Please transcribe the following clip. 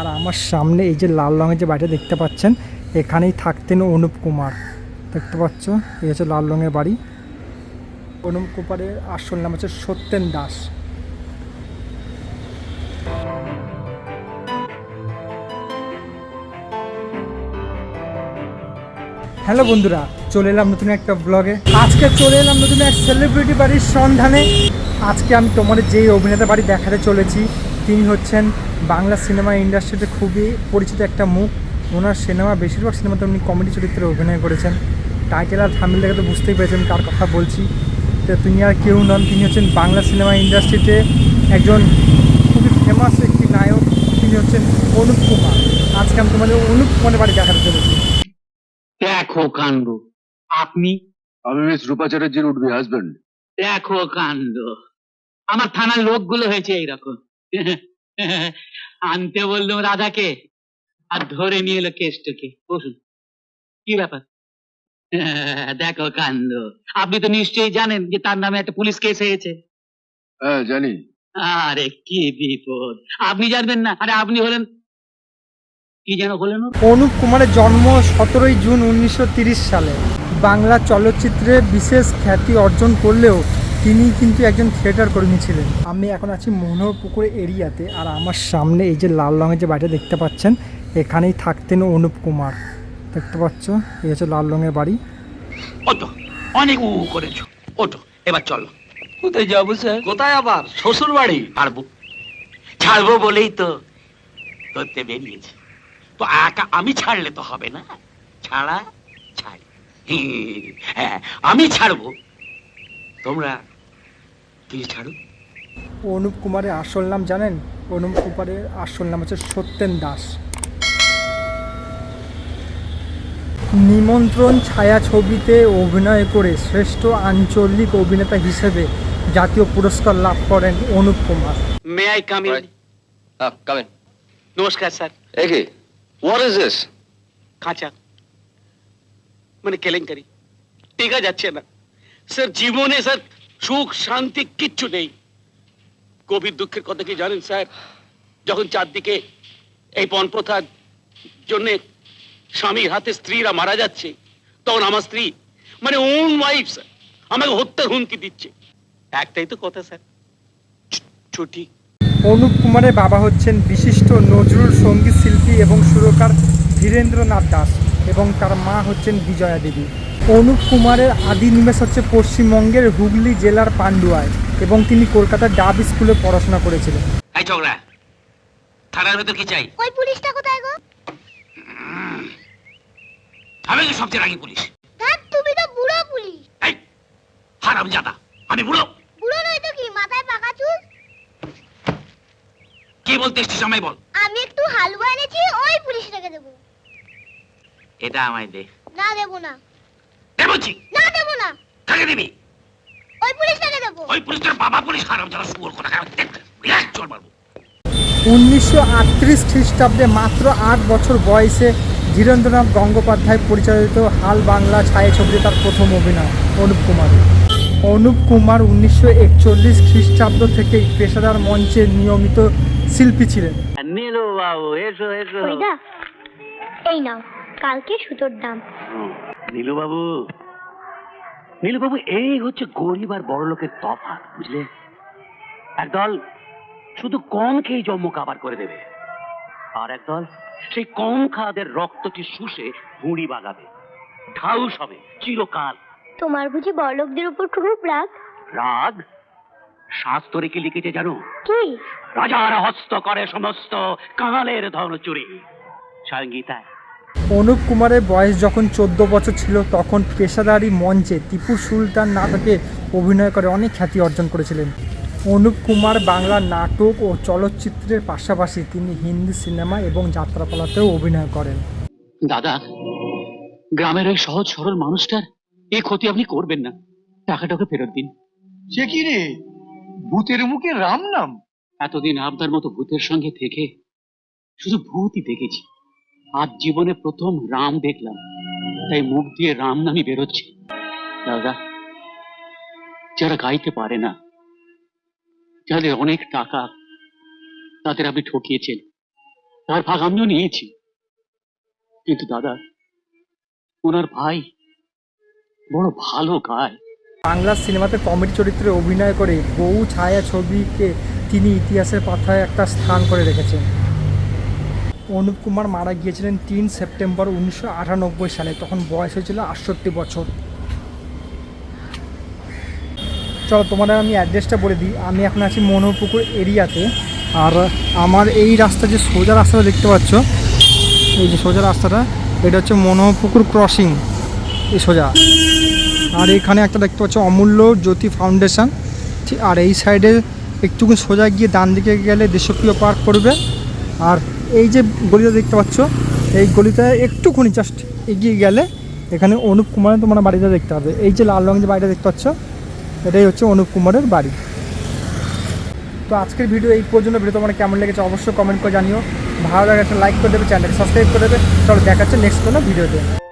আর আমার সামনে এই যে লাল রঙের যে বাড়িটা দেখতে পাচ্ছেন, এখানেই থাকতেন অনুপ কুমার। দেখতে পাচ্ছ? এই হচ্ছে লাল রঙের বাড়ি। অনুপ কুমারের আসল নাম হচ্ছে সত্যেন দাস। হ্যালো বন্ধুরা, চলে এলাম নতুন একটা ব্লগে আজকে চলে এলাম নতুন এক সেলিব্রিটি বাড়ির সন্ধানে। আজকে আমি তোমাদের যেই অভিনেতা বাড়ি দেখাতে চলেছি, তিনি হচ্ছেন বাংলা সিনেমা ইন্ডাস্ট্রিতে খুবই পরিচিত একটা মুখ। ওনার সিনেমা, বেশিরভাগ সিনেমাতে উনি কমেডি চরিত্রে অভিনয় করেছেন। টাইটেল আর থামিল দেখে তো বুঝতেই পেরেছেন কার কথা বলছি। তো তিনি আর কেউ নন, তিনি হচ্ছেন বাংলা সিনেমা ইন্ডাস্ট্রিতে একজন খুবই ফেমাস একটি নায়ক। তিনি হচ্ছেন অনুপ কুমার। আজকে আমি তোমাদের অনুপ কুমারের বাড়ি দেখাতে চলেছি। দেখো কাণ্ড। আপনি আমি মিস রূপা চ্যাটার্জির উঠবি হাজবেন্ড দেখো কাণ্ড। আমার থানার লোকগুলো হয়েছে এইরকম। আনতে বললাম রাধাকে আর ধরে নিয়ে এলো কেষ্টকে। বসুন। কি ব্যাপার? দেখো কান্দ আপনি তো নিশ্চয়ই জানেন যে তার নামে একটা পুলিশ কেস হয়েছে। হ্যাঁ জানি। আরে কি বিপদ। আপনি জানবেন না। আরে আপনি হলেন কি যেন হলেন অনুপ কুমারের জন্ম সতেরোই জুন উনিশশো সালে। বাংলা চলচ্চিত্রে বিশেষ খ্যাতি অর্জন করলেও তিনি কিন্তু একজন থিয়েটার কর্মী ছিলেন। আমি এখন আছি মোহনপুকুর এরিয়াতে আর আমার সামনে এই যে লাল রঙের যে বাড়িটা দেখতে পাচ্ছেন এখানেই থাকতেন অনুপ কুমার। দেখতে পাচ্ছ? এই হচ্ছে লাল রঙের বাড়ি। অনেক উ করেছ। ওঠো এবার চলো। কোথায় যাব স্যার? কোথায় আবার? শ্বশুর বাড়ি ছাড়বো ছাড়বো বলেই তো করতে বেরিয়েছে। তো একা আমি ছাড়লে তো হবে না। ছাড়া ছাড়। হ্যাঁ আমি ছাড়বো। তোমরা তুই ছাড়ো অনুপ কুমারের আসল নাম জানেন? অনুপ কুমারের আসল নাম হচ্ছে সত্যেন দাস। নিমন্ত্রণ ছায়াছবিতে অভিনয় করে শ্রেষ্ঠ আঞ্চলিক অভিনেতা হিসেবে জাতীয় পুরস্কার লাভ করেন Anup Kumar. May I come in come in. নমস্কার sir. Eki, what is this? কাঁচা। মানে কেলেঙ্কারি। টেকা যাচ্ছে না। স্যার জীবনে স্যার সুখ, শান্তি কিচ্ছু নেই। গভীর দুঃখের কথা কি জানেন, স্যার? যখন চারদিকে এই পণ প্রথার জন্যে স্বামীর হাতে স্ত্রীরা মারা যাচ্ছে, তখন আমার স্ত্রী মানে ওন ওয়াইফ, স্যার, আমাকে হত্যার হুমকি দিচ্ছে। একটাই তো কথা, স্যার। ছুটি অনুপ কুমারের বাবা হচ্ছেন বিশিষ্ট নজরুল সংগীত শিল্পী এবং সুরকার ধীরেন্দ্রনাথ দাস এবং তার মা হচ্ছেন বিজয়া দেবী। অনুপ কুমারের আদি নিবাস হচ্ছে পশ্চিমবঙ্গের হুগলি জেলার পান্ডুয়ায় এবং তিনি কলকাতার ডাব স্কুলে পড়াশোনা করেছিলেন। এই ছোকরা থানার ভেতর কি চাই? ওই পুলিশটা কোথায় গো? আমি কি সবচেয়ে রাগি পুলিশ? ধ্যাত তুমি তো বুড়ো পুলিশ। এই হারাম জাদা আমি বুড়ো। বুড়ো নয় তো কি মাথায় পাকা চুল? কি বলতে এসছিস আমায় বল। আমি একটু হালুয়া এনেছি ওই পুলিশটাকে দেবো। এটা আমায় দে। না দেবো না। বলছি। না দেবো না। কাকে দিবি? ওই পুলিশটাকে দেবো। ওই পুলিশের বাবা পুলিশ হারাম জাদা শুয়োর কোথা বিরাট চোর মারবো। উনিশশো আটত্রিশ খ্রিস্টাব্দে মাত্র আট বছর বয়সে ধীরেন্দ্রনাথ গঙ্গোপাধ্যায় পরিচালিত হাল বাংলা ছায়াছবিতে তার প্রথম অভিনয় অনুপ কুমার। অনুপ কুমার উনিশশো একচল্লিশ খ্রিস্টাব্দ থেকে পেশাদার মঞ্চে নিয়মিত শিল্পী ছিলেন। নীলু বাবু এসো এসো। এই নাও কালকে সুতোর দাম। নীলু বাবু নীলু বাবু এই হচ্ছে গরিব আর বড় লোকের তফাৎ বুঝলে? একদল শুধু কম খেয়ে জন্ম কাবার করে দেবে আর একদল সেই কম খাওয়াদের রক্তটি শুষে ভুঁড়ি বাগাবে ঢাউস হবে চিরকাল। তোমার বুঝি বড়লোকদের উপর খুব রাগ? রাগ? শাস্ত্রে কি লিখেছে জানো? কি? রাজার হস্ত করে সমস্ত কালের ধন চুরি। সঙ্গীতায় অনুপ কুমারের বয়স যখন চোদ্দ বছর ছিল তখন পেশাদারি মঞ্চে টিপু সুলতান নাটকে অভিনয় করে অনেক খ্যাতি অর্জন করেছিলেন। অনুপ কুমার বাংলা নাটক ও চলচ্চিত্রের পাশাপাশি তিনি হিন্দি সিনেমা এবং যাত্রাপালাতেও অভিনয় করেন। দাদা গ্রামের ওই সহজ সরল মানুষটার এই ক্ষতি আপনি করবেন না। টাকাটাকে ফেরত দিন। সে কি রে? ভূতের মুখে রাম নাম? এতদিন আপনার মতো ভূতের সঙ্গে থেকে শুধু ভূতই দেখেছি। আজ জীবনে প্রথম রাম দেখলাম। তাই মুখ দিয়ে রাম নামই বেরোচ্ছে। দাদা, যারা গাইতে পারে না, যাদের অনেক টাকা, তাদের আপনি ঠকিয়েছেন। তার ভাগ আমিও নিয়েছি। কিন্তু দাদা, ওনার ভাই বড় ভালো গায়। বাংলা সিনেমাতে কমেডি চরিত্রে অভিনয় করে বহু ছায়া ছবিকে তিনি ইতিহাসের পাথায় একটা স্থান করে রেখেছেন। অনুপ কুমার মারা গিয়েছিলেন তিন সেপ্টেম্বর উনিশশো আটানব্বই সালে। তখন বয়স হয়েছিল আটষট্টি বছর। চলো, তোমাদের আমি অ্যাড্রেসটা বলে দিই। আমি এখন আছি মনোপুকুর এরিয়াতে। আর আমার এই রাস্তা যে সোজা রাস্তাটা দেখতে পাচ্ছ, এই যে সোজা রাস্তাটা, এটা হচ্ছে মনোপুকুর ক্রসিং এই সোজা। আর এখানে একটা দেখতে পাচ্ছ, অমূল্য জ্যোতি ফাউন্ডেশন আর এই সাইডে একটুকু সোজা গিয়ে ডান দিকে গেলে দেশপ্রিয় পার্ক পড়বে। আর এই যে গলিটা দেখতে পাচ্ছ, এই গলিটা একটুখানি জাস্ট এগিয়ে গেলে এখানে অনুপ কুমারের তোমার বাড়িটা দেখতে পাবে। এই যে লাল রঙের যে বাড়িটা দেখতে পাচ্ছ, এটাই হচ্ছে অনুপ কুমারের বাড়ি। তো আজকের ভিডিও এই পর্যন্ত ভিডিও তোমার কেমন লেগেছে অবশ্যই কমেন্ট করে জানিও। ভালো লাগে একটা লাইক করে দেবে চ্যানেলকে সাবস্ক্রাইব করে দেবে। চলো দেখাচ্ছে নেক্সট কোনো ভিডিওতে।